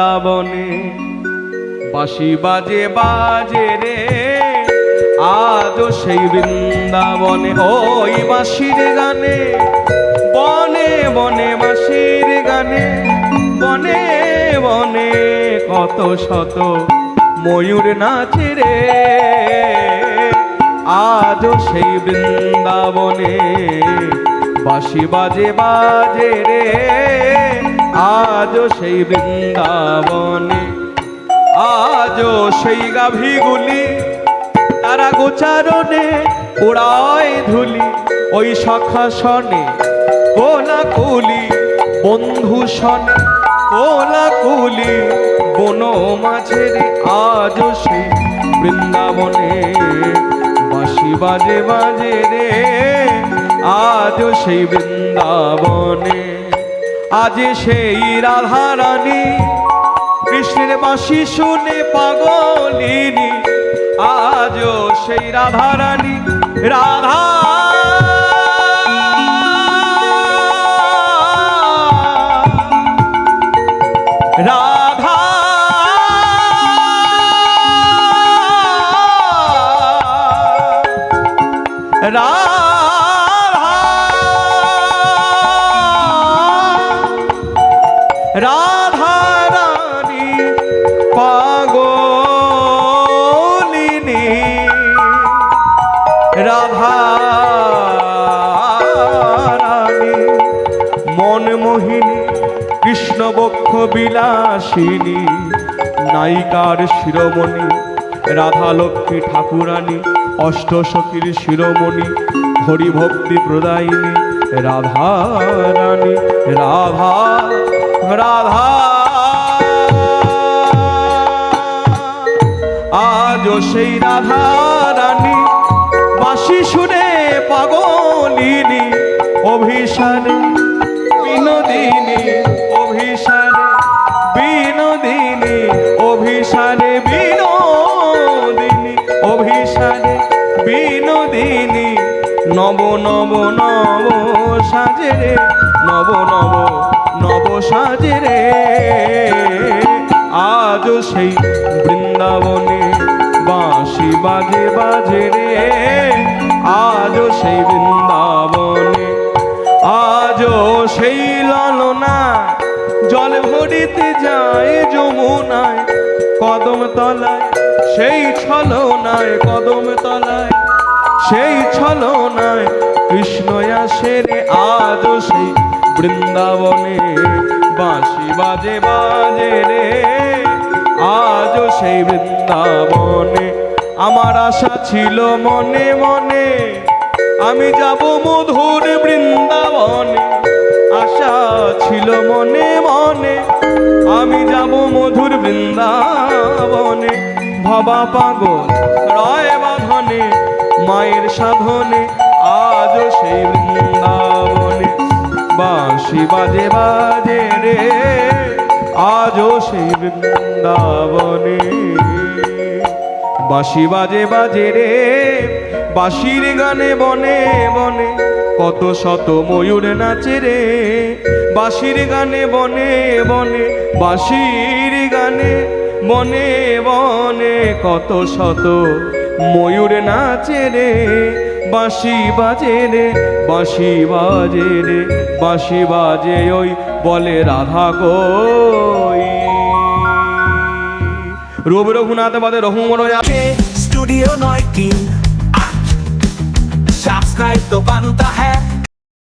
বৃন্দাবনে বাঁশি বাজে বাজে রে। আজও সেই বৃন্দাবনে ওই বাঁশির গানে, বনে বনে বাঁশির গানে, বনে বনে কত শত ময়ূর নাচে রে। আজও সেই বৃন্দাবনে বাঁশি বাজে বাজে রে। আজও সেই বৃন্দাবনে, আজও সেই গাভীগুলি তারা গোচারণে ওড়ায় ধুলি, ওই সখা সনে কোলা কুলি বন্ধু সনে কোলা কুলি বন মাঝের আজও সেই বৃন্দাবনে বাঁশি বাজে বাজে রে, আজও সেই বৃন্দাবনে। আজ সেই রাধা রানী কৃষ্ণের বাঁশি শুনে পাগলিনী আজও সেই রাধা। রানী রাধা। রাধা। রাধা রানী পাগলিনী রাধা রানী মন মোহিনী কৃষ্ণ বিলাসিনী, নায়িকার শিরোমণি রাধা লক্ষ্মী ঠাকুরানী, অষ্টসখীর শিরোমণি, হরিভক্তি প্রদায়িনী রাধা রানী রাধা রাধা। আজও সেই রাধা রানী বাসি শুনে পাগলিনী অভিসারে, বিনোদিনী অভিসারে বিনোদিনী অভিসারে বিনোদিনী অভিসারে, বিনোদিনী নব নব নব সাজে নব নব নব সাজে রে। আজও সেই বৃন্দাবনে বাঁশি বাজে বাজে রে। আজ সেই বৃন্দাবনে, আজও সেই ললনা জল ভরিতে যায় যমুনায়, কদম তলায় সেই ছলনায়, কদম তলায় সেই ছলনায় কৃষ্ণ আসে রে। বৃন্দাবনে বাঁশি বাজে বাজে রে। আজও সেই বৃন্দাবনে। আমার আশা ছিল মনে মনে। আমি যাব মধুর বৃন্দাবনে। আশা ছিল মনে মনে। আমি যাব মধুর বৃন্দাবনে। ভবা পাগল, রয় বাঁধনে, মায়ের সাধনে। বাজে বাজে রে, আজও সেই বৃন্দাবনে। বাঁশি বাজে বাজে রে, বাঁশির গানে বনে বনে কত শত ময়ূর নাচে রে। বাঁশির গানে বনে বনে, বাঁশির গানে বনে বনে কত শত ময়ূর নাচে রে, বাঁশি বাজে রে, বাঁশি বাজে রে, বাঁশি বাজে ওই বলে রাধা গো রূপ রঘুনাথ বাদে রঘুম মনে যাবে স্টুডিও নয় কি সাবস্ক্রাইব তো বানুতা হ্যাঁ।